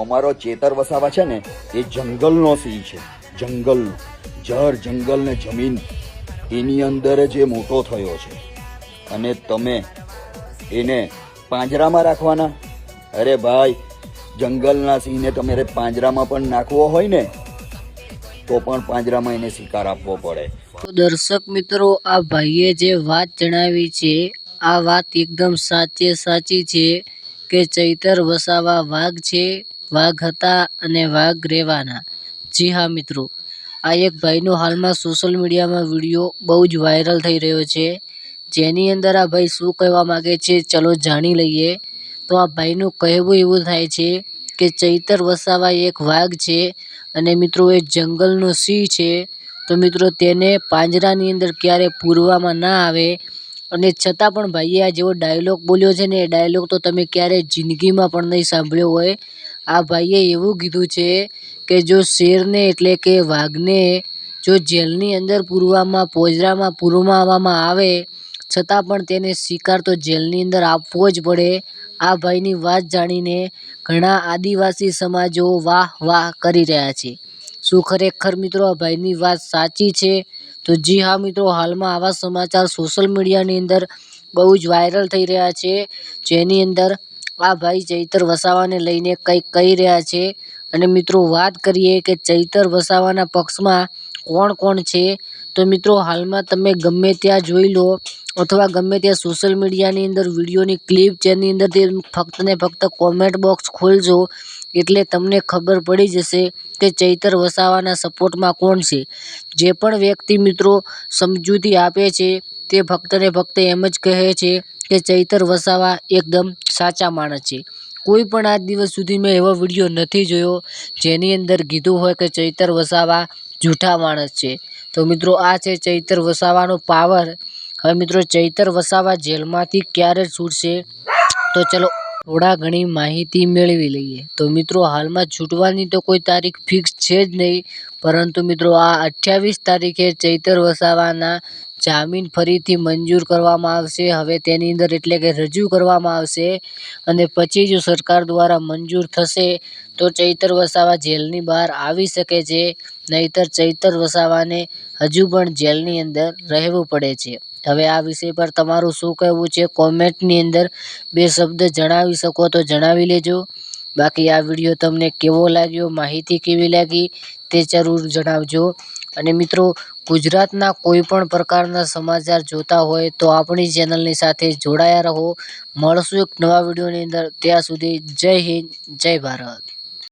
અમારો ચેતર વસાવા છે ને, એ જંગલનો સિંહ છે. જંગલનો જર જંગલ ને જમીન, એની અંદર જ એ મોટો થયો છે. અને તમે એને પાંજરામાં રાખવાના? અરે ભાઈ, જંગલના સિંહને તમારે પાંજરામાં પણ નાખવો હોય ને, તો પણ પાંજરામાં એને શિકાર આપવો પડે. તો દર્શક મિત્રો, આ ભાઈએ જે વાત જણાવી છે, આ વાત એકદમ સાચે સાચી છે કે ચૈતર વસાવા વાઘ છે વાઘ હતા અને વાઘ રહેવાના જી હા, મિત્રો. આ એક ભાઈનો હાલમાં સોશિયલ મીડિયામાં વીડિયો બહુ જ વાયરલ થઈ રહ્યો છે. જેની અંદર આ ભાઈ શું કહેવા માંગે છે, ચલો જાણી લઈએ. તો આ ભાઈનું કહેવું એવું થાય છે કે ચૈતર વસાવા એક વાઘ છે અને મિત્રો એ જંગલનો સિંહ છે. તો મિત્રો તેને પાંજરાની અંદર ક્યારે પૂરવામાં ના આવે અને છતાં પણ ભાઈએ આ જેવો ડાયલોગ બોલ્યો છે ને એ ડાયલોગ તો તમે ક્યારેય જિંદગીમાં પણ નહીં સાંભળ્યો હોય. આ ભાઈએ એવું કીધું છે કે જો શેરને એટલે કે વાઘને જો જેલની અંદર પૂરવામાં, પોજરામાં પૂરવામાં આવે, છતાં પણ તેને શિકાર તો જેલની અંદર આપવો જ પડે. આ ભાઈની વાત જાણીને ઘણા આદિવાસી સમાજો વાહ વાહ કરી રહ્યા છે. શું ખરેખર મિત્રો આ ભાઈની વાત સાચી છે? તો જી હા મિત્રો, હાલમાં આવા સમાચાર સોશિયલ મીડિયાની અંદર બહુ જ વાયરલ થઈ રહ્યા છે. જેની અંદર આ ભાઈ ચૈતર વસાવાને લઈને કંઈક કહી રહ્યા છે. અને મિત્રો, વાત કરીએ કે ચૈતર વસાવાના પક્ષમાં કોણ કોણ છે? તો મિત્રો, હાલમાં તમે ગમે ત્યાં જોઈ લો અથવા ગમે ત્યાં સોશિયલ મીડિયાની અંદર વિડીયોની ક્લિપ જેની અંદર તે ફક્ત ને ફક્ત કોમેન્ટ બોક્સ ખોલજો, એટલે તમને ખબર પડી જશે કે ચૈતર વસાવાના સપોર્ટમાં કોણ છે. જે પણ વ્યક્તિ મિત્રો સમજૂતી આપે છે, તે ફક્ત ને ફક્ત એમ જ કહે છે કે ચૈતર વસાવા એકદમ સાચા માણસ છે. કોઈ પણ આજ દિવસ સુધી મેં એવો વીડિયો નથી જોયો જેની અંદર કીધું હોય કે ચૈતર વસાવા જૂઠા માણસ છે. તો મિત્રો, આ છે ચૈતર વસાવાનો પાવર હવે મિત્રો ચૈતર વસાવા જેલમાંથી ક્યારે છૂટશે? તો ચલો થોડા ઘણી માહિતી મેળવી લઈએ. તો મિત્રો હાલમાં છૂટવાની તો કોઈ તારીખ ફિક્સ છે જ નહીં, પરંતુ મિત્રો આ અઠ્યાવીસ તારીખે ચૈતર વસાવાના જામીન ફરીથી મંજૂર કરવામાં આવશે. હવે તેની અંદર એટલે કે રજૂ કરવામાં આવશે અને પછી જો સરકાર દ્વારા મંજૂર થશે. તો ચૈતર વસાવા જેલની બહાર આવી શકે છે, નહીતર ચૈતર વસાવાને હજુ પણ જેલની અંદર રહેવું પડે છે. હવે આ વિષય પર તમારું શું કહેવું છે? કોમેન્ટની અંદર બે શબ્દ જણાવી શકો તો જણાવી લેજો. બાકી આ વીડિયો તમને કેવો લાગ્યો? માહિતી કેવી લાગી? તે જરૂર જણાવજો. અને મિત્રો, ગુજરાતના કોઈ પણ પ્રકારના સમાચાર જોતા હોય તો આપણી ચેનલની સાથે જોડાયા રહો. મળશું એક નવા વિડીયોની અંદર. ત્યાં સુધી જય હિન્દ, જય ભારત.